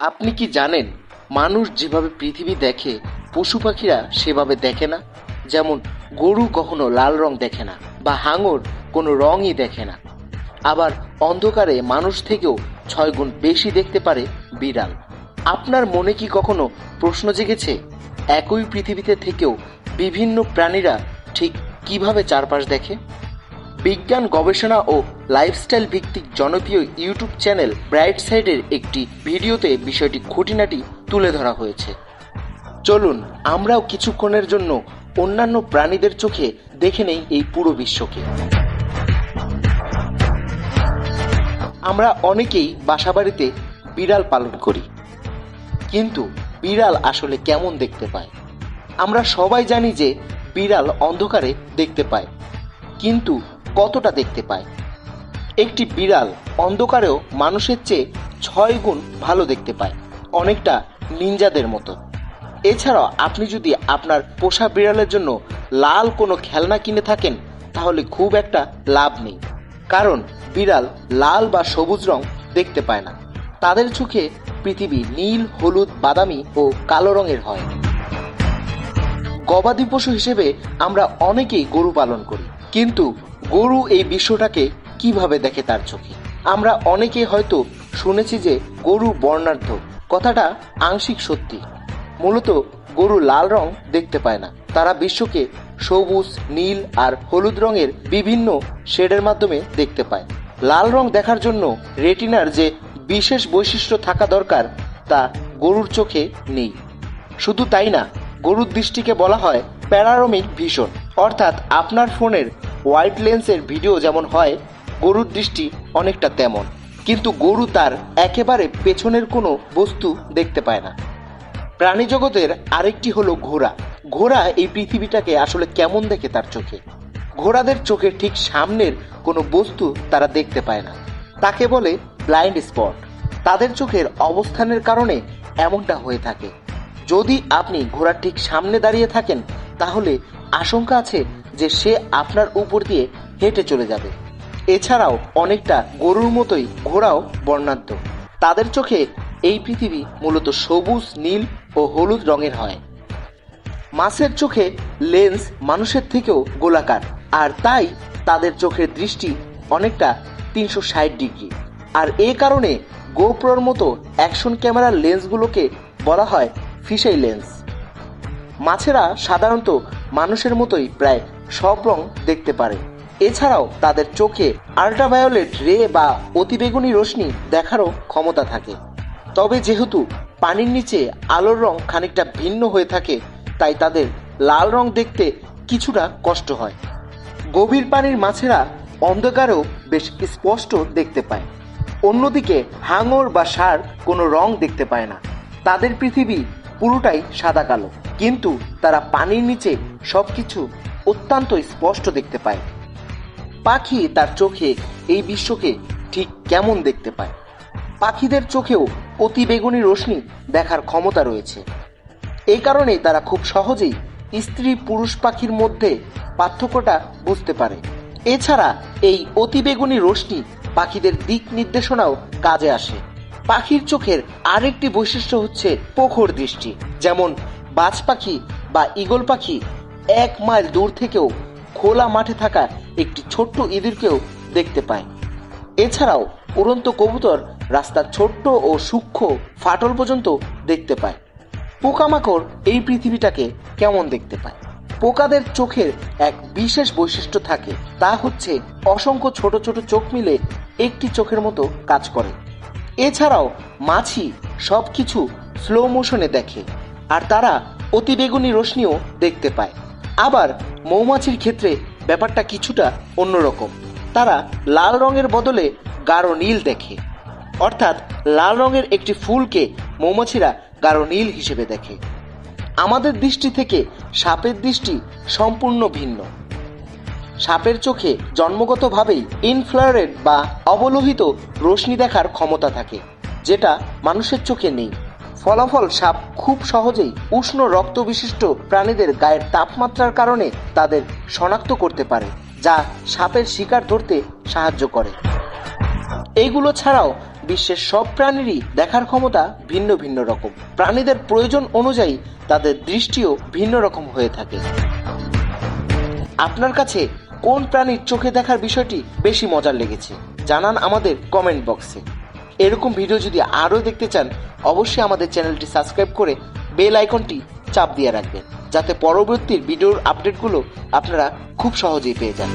আপনি কি জানেন, মানুষ যেভাবে পৃথিবী দেখে, পশু পাখিরা সেভাবে দেখে না? যেমন, গরু কখনো লাল রং দেখে না, বা হাঙর কোনো রঙই দেখে না। আবার অন্ধকারে মানুষ থেকেও ছয় গুণ বেশি দেখতে পারে বিড়াল। আপনার মনে কি কখনো প্রশ্ন জেগেছে? একই পৃথিবীতে থেকেও বিভিন্ন প্রাণীরা ঠিক কীভাবে চারপাশ দেখে? বিজ্ঞান, গবেষণা ও লাইফস্টাইল ভিত্তিক জনপ্রিয় ইউটিউব চ্যানেল ব্রাইট সাইডের একটি ভিডিওতে বিষয়টি খুঁটিনাটি তুলে ধরা হয়েছে। চলুন, আমরাও কিছুক্ষণের জন্য অন্যান্য প্রাণীদের চোখে দেখে নেই এই পুরো বিশ্বকে। আমরা অনেকেই বাসাবাড়িতে বিড়াল পালন করি। কিন্তু বিড়াল আসলে কেমন দেখতে পায়? আমরা সবাই জানি যে বিড়াল অন্ধকারে দেখতে পায়, কিন্তু কতটা দেখতে পায়? একটি বিড়াল অন্ধকারেও মানুষের চেয়ে ছয় গুণ ভালো দেখতে পায়, অনেকটা নিনজাদের মতো। এছাড়াও আপনি যদি আপনার পোষা বিড়ালের জন্য লাল কোনো খেলনা কিনে থাকেন, তাহলে খুব একটা লাভ নেই। কারণ বিড়াল লাল বা সবুজ রং দেখতে পায় না। তাদের চোখে পৃথিবী নীল, হলুদ, বাদামি ও কালো রঙের হয়। গবাদি পশু হিসেবে আমরা অনেকেই গরু পালন করি, কিন্তু গরু এই বিশ্বটাকে কীভাবে দেখে তার চোখে? আমরা অনেকে হয়তো শুনেছি যে গরু বর্ণাঢ্য। কথাটা আংশিক সত্যি। মূলত গরু লাল রং দেখতে পায় না। তারা বিশ্বকে সবুজ, নীল আর হলুদ রঙের বিভিন্ন শেডের মাধ্যমে দেখতে পায়। লাল রং দেখার জন্য রেটিনার যে বিশেষ বৈশিষ্ট্য থাকা দরকার, তা গরুর চোখে নেই। শুধু তাই না, গরুর দৃষ্টিকে বলা হয় প্যারারোমিক ভিশন। অর্থাৎ আপনার ফোনের ওয়াইড লেন্সের ভিডিও যেমন হয় গরুর দৃষ্টি অনেকটা তেমন, কিন্তু গরু তার একেবারে পেছনের কোনো বস্তু দেখতে পায় না। প্রাণী জগতের আরেকটি হলো ঘোড়া। ঘোড়া এই পৃথিবীটাকে আসলে কেমন দেখে তার চোখে? ঘোড়াদের চোখের ঠিক সামনের কোনো বস্তু তারা দেখতে পায় না। তাকে বলে ব্লাইন্ড স্পট। তাদের চোখের অবস্থানের কারণে এমনটা হয়ে থাকে। যদি আপনি ঘোড়ার ঠিক সামনে দাঁড়িয়ে থাকেন, তাহলে আশঙ্কা আছে যে সে আপনার উপর দিয়ে হেঁটে চলে যাবে। এছাড়াও অনেকটা গরুর মতোই ঘোড়াও বর্ণাঢ্য। তাদের চোখে এই পৃথিবী মূলত সবুজ, নীল ও হলুদ রঙের হয়। মাছের চোখে লেন্স মানুষের থেকেও গোলাকার, আর তাই তাদের চোখের দৃষ্টি অনেকটা তিনশো ষাট ডিগ্রি। আর এ কারণে গোপ্রোর মতো অ্যাকশন ক্যামেরার লেন্সগুলোকে বলা হয় ফিশাই লেন্স। মাছেরা সাধারণত মানুষের মতোই প্রায় সব রং দেখতে পারে। এছাড়াও তাদের চোখে আল্ট্রাভায়োলেট রে বা অতিবেগুনি রশ্মি দেখারও ক্ষমতা থাকে। তবে যেহেতু পানির নিচে আলোর রং খানিকটা ভিন্ন হয়ে থাকে, তাই তাদের লাল রং দেখতে কিছুটা কষ্ট হয়। গভীর পানির মাছেরা অন্ধকারেও বেশ স্পষ্ট দেখতে পায়। অন্যদিকে হাঙর বা ষাঁড় কোনো রং দেখতে পায় না। তাদের পৃথিবী পুরোটাই সাদা কালো। কিন্তু তারা পানির নিচে সবকিছু অত্যন্ত স্পষ্ট দেখতে পায়। পাখি তার চোখে এই বিশ্বকে ঠিক কেমন দেখতে পায়? পাখিদের চোখেও অতি বেগুনি রশ্মি দেখার ক্ষমতা রয়েছে। এই কারণেই তারা খুব সহজেই স্ত্রী পুরুষ পাখির মধ্যে পার্থক্যটা বুঝতে পারে। এছাড়া এই অতিবেগুনি রশ্মি পাখিদের দিক নির্দেশনাও কাজে আসে। পাখির চোখের আরেকটি বৈশিষ্ট্য হচ্ছে পোখর দৃষ্টি, যেমন বাজ পাখি বা ঈগল পাখি এক মাইল দূর থেকেও খোলা মাঠে থাকা একটি ছোট্ট ইঁদুরকেও দেখতে পায়। এছাড়াও উড়ন্ত কবুতর রাস্তার ছোট্ট ও সূক্ষ্ম ফাটল পর্যন্ত দেখতে পায়। পোকামাকড় এই পৃথিবীটাকে কেমন দেখতে পায়? পোকাদের চোখের এক বিশেষ বৈশিষ্ট্য থাকে, তা হচ্ছে অসংখ্য ছোট ছোট চোখ মিলে একটি চোখের মতো কাজ করে। এছাড়াও মাছি সব কিছু স্লো মোশনে দেখে, আর তারা অতিবেগুনি রশ্মিও দেখতে পায়। আবার মৌমাছির ক্ষেত্রে ব্যাপারটা কিছুটা অন্যরকম। তারা লাল রঙের বদলে গাঢ় নীল দেখে। অর্থাৎ লাল রঙের একটি ফুলকে মৌমাছিরা গাঢ় নীল হিসেবে দেখে। আমাদের দৃষ্টি থেকে সাপের দৃষ্টি সম্পূর্ণ ভিন্ন। সাপের চোখে জন্মগতভাবেই ইনফ্লারেড বা অবলোহিত রশ্মি দেখার ক্ষমতা থাকে, যেটা মানুষের চোখে নেই। ফলাফল সাপ খুব সহজেই উষ্ণ রক্ত বিশিষ্ট প্রাণীদের গায়ের তাপমাত্রার কারণে তাদের শনাক্ত করতে পারে, যা সাপের শিকার ধরতে সাহায্য করে। এইগুলো ছাড়াও বিশ্বের সব প্রাণীরই দেখার ক্ষমতা ভিন্ন ভিন্ন রকম। প্রাণীদের প্রয়োজন অনুযায়ী তাদের দৃষ্টিও ভিন্ন রকম হয়ে থাকে। আপনার কাছে কোন প্রাণীর চোখে দেখার বিষয়টি বেশি মজার লেগেছে? জানান আমাদের কমেন্ট বক্সে। এরকম ভিডিও যদি আরও দেখতে চান, অবশ্যই আমাদের চ্যানেলটি সাবস্ক্রাইব করে বেল আইকনটি চাপ দিয়ে রাখবেন, যাতে পরবর্তী ভিডিওর আপডেটগুলো আপনারা খুব সহজেই পেয়ে যান।